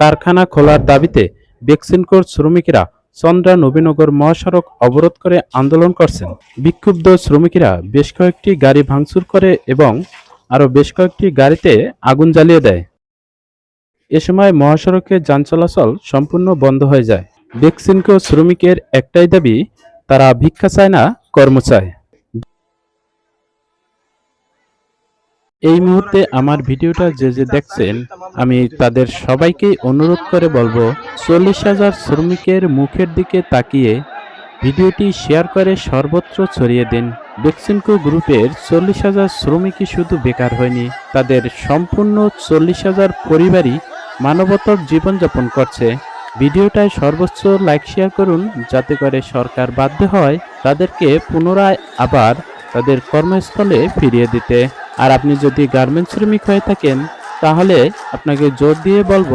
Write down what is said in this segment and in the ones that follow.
কারখানা খোলার দাবিতে বেক্সিনকোর শ্রমিকেরা চন্দ্রা নবীনগর মহাসড়ক অবরোধ করে আন্দোলন করছেন। বিক্ষুব্ধ শ্রমিকেরা বেশ কয়েকটি গাড়ি ভাঙচুর করে এবং আরও বেশ কয়েকটি গাড়িতে আগুন জ্বালিয়ে দেয়। এ সময় মহাসড়কে যান চলাচল সম্পূর্ণ বন্ধ হয়ে যায়। বেক্সিনকো শ্রমিকের একটাই দাবি, তারা ভিক্ষা চায় না, কর্ম চায়। এই মুহূর্তে আমার ভিডিওটা যে যে দেখছেন, আমি তাদের সবাইকেই অনুরোধ করে বলব, চল্লিশ হাজার শ্রমিকের মুখের দিকে তাকিয়ে ভিডিওটি শেয়ার করে সর্বত্র ছড়িয়ে দিন। বেক্সিনকো গ্রুপের চল্লিশ হাজার শ্রমিকই শুধু বেকার হয়নি, তাদের সম্পূর্ণ চল্লিশ হাজার পরিবারই মানবতর জীবনযাপন করছে। ভিডিওটায় সর্বোচ্চ লাইক শেয়ার করুন, যাতে করে সরকার বাধ্য হয় তাদেরকে পুনরায় আবার তাদের কর্মস্থলে ফিরিয়ে দিতে। আর আপনি যদি গার্মেন্টস শ্রমিক হয়ে থাকেন, তাহলে আপনাকে জোর দিয়ে বলব,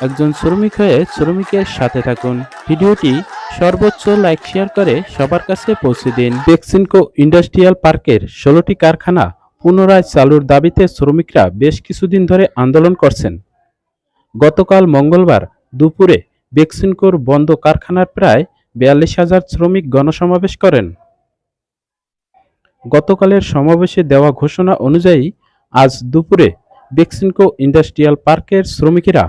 একজন শ্রমিক হয়ে শ্রমিকের সাথে থাকুন। ভিডিওটি সর্বোচ্চ লাইক, শেয়ার করে সবার কাছে পৌঁছে দিন। বেক্সিনকো ইন্ডাস্ট্রিয়াল পার্কের ষোলোটি কারখানা পুনরায় চালুর দাবিতে শ্রমিকরা বেশ কিছুদিন ধরে আন্দোলন করছেন। গতকাল মঙ্গলবার দুপুরে বেক্সিনকোর বন্ধ কারখানার প্রায় বিয়াল্লিশ হাজার শ্রমিক গণসমাবেশ করেন। গতকালের সমাবেশে দেওয়া ঘোষণা অনুযায়ী আজ দুপুরে বেক্সিনকো ইন্ডাস্ট্রিয়াল পার্কের শ্রমিকেরা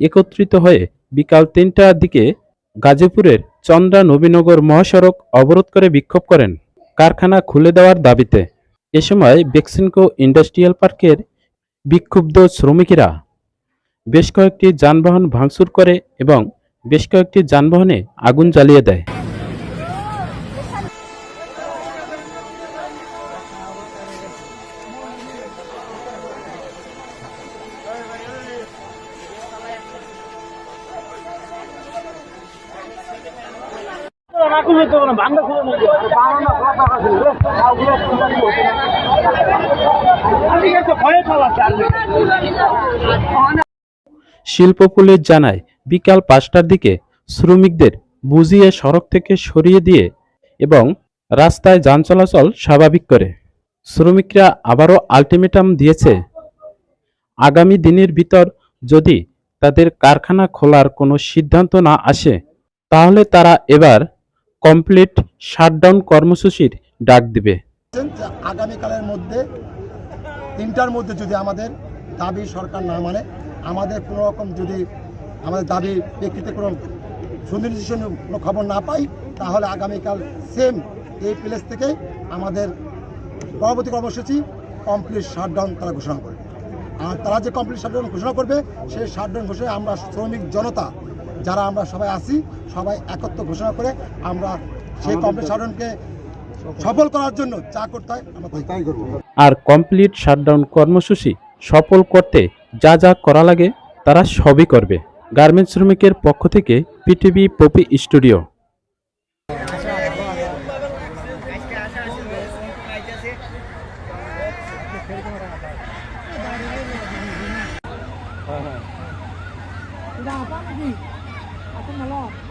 একত্রিত হয়ে বিকাল তিনটার দিকে গাজীপুরের চন্দ্রা নবীনগর মহাসড়ক অবরোধ করে বিক্ষোভ করেন। কারখানা খুলে দেওয়ার দাবিতে এ সময় বেক্সিনকো ইন্ডাস্ট্রিয়াল পার্কের বিক্ষুব্ধ শ্রমিকেরা বেশ কয়েকটি যানবাহন ভাঙচুর করে এবং বেশ কয়েকটি যানবাহনে আগুন জ্বালিয়ে দেয়। না জানায়, বিকাল পাঁচটার দিকে শ্রমিকদের বুঝিয়ে সড়ক থেকে সরিয়ে দিয়ে এবং রাস্তায় যান চলাচল স্বাভাবিক করে। শ্রমিকরা আবারও আলটিমেটাম দিয়েছে, আগামী দিনের ভিতর যদি তাদের কারখানা খোলার কোনো সিদ্ধান্ত না আসে, তাহলে তারা এবার কমপ্লিট শাটডাউন কর্মসূচির ডাক দিবে। আগামীকালের মধ্যে, তিনটার মধ্যে যদি আমাদের দাবি সরকার না মানে আমাদের কোনো রকম যদি আমাদের দাবি প্রেক্ষিতে কোনো সুনির্দিষ্ট কোনো খবর না পাই, তাহলে আগামীকাল সেম এই প্লেস থেকে আমাদের পরবর্তী কর্মসূচি কমপ্লিট শাটডাউন তারা ঘোষণা করবে। আর তারা যে কমপ্লিট শাটডাউন ঘোষণা করবে, সেই শাটডাউন ঘোষণায় আমরা শ্রমিক জনতা যারা আমরা সবাই আছি সবাই একত্র ঘোষণা করে আমরা সেই কমপ্লিট শাটডাউনকে সফল। করার জন্য যা করতে হয় আমরা তাই করব। আর কমপ্লিট শাটডাউন কর্মসূচি সফল করতে যা যা করা লাগে তারা সবই করবে। গার্মেন্টস শ্রমিকের পক্ষ থেকে পিটিভি পপি স্টুডিও। Udah 怎么了？